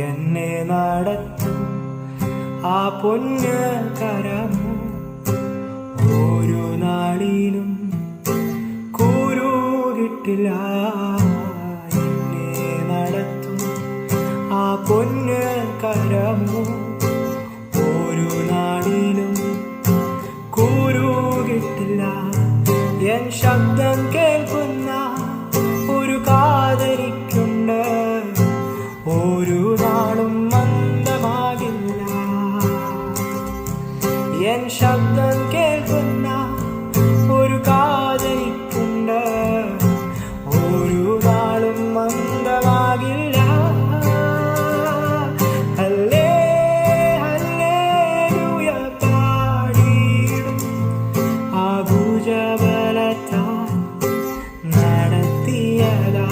എന്നെ നടത്തും. ആ പൊന്ന് കരമോ? ഓരോ നാളിലും കൂരുകിട്ടില്ല. എന്നെ നടത്തും. ആ പൊന്ന് കരമോ? ഓരോ നാളിലും കൂരുകിട്ടില്ല. എൻ ശബ്ദം കേൾക്കുന്ന എൻ ശബ്ദം കേൾക്കുന്ന ഒരു കാതരിക്കുണ്ട് ഒരു നാളും മന്ദമാകില്ല അല്ലേ അല്ലേ പാടിയിടും. ആ ഭുജബലത്താൽ നടത്തിയതാ.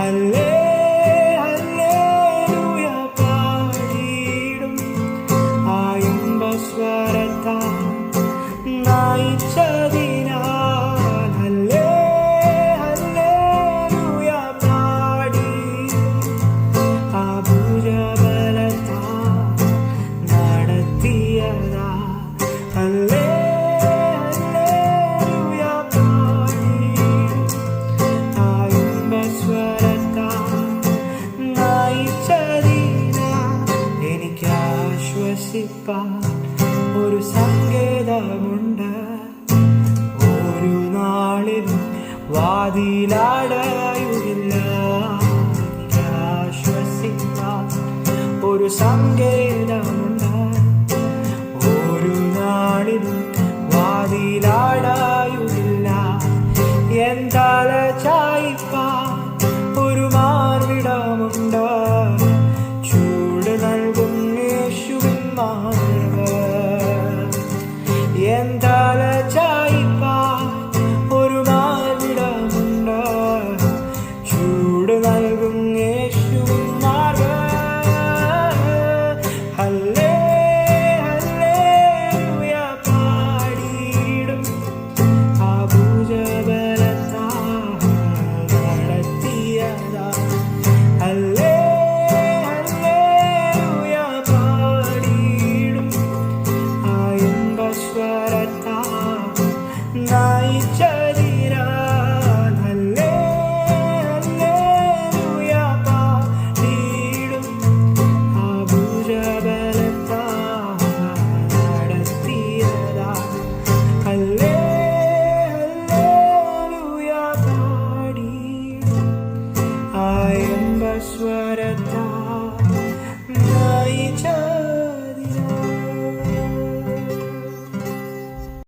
ഹല്ലേ ആശ്വസിപ്പാൻ ഒരു സങ്കേതമുണ്ട്. ഒരു നാളിലും വാതിലാടയുമില്ല. ആശ്വസിപ്പാൻ ഒരു സങ്കേതമുണ്ട്. ഒരു നാളിലും i tight.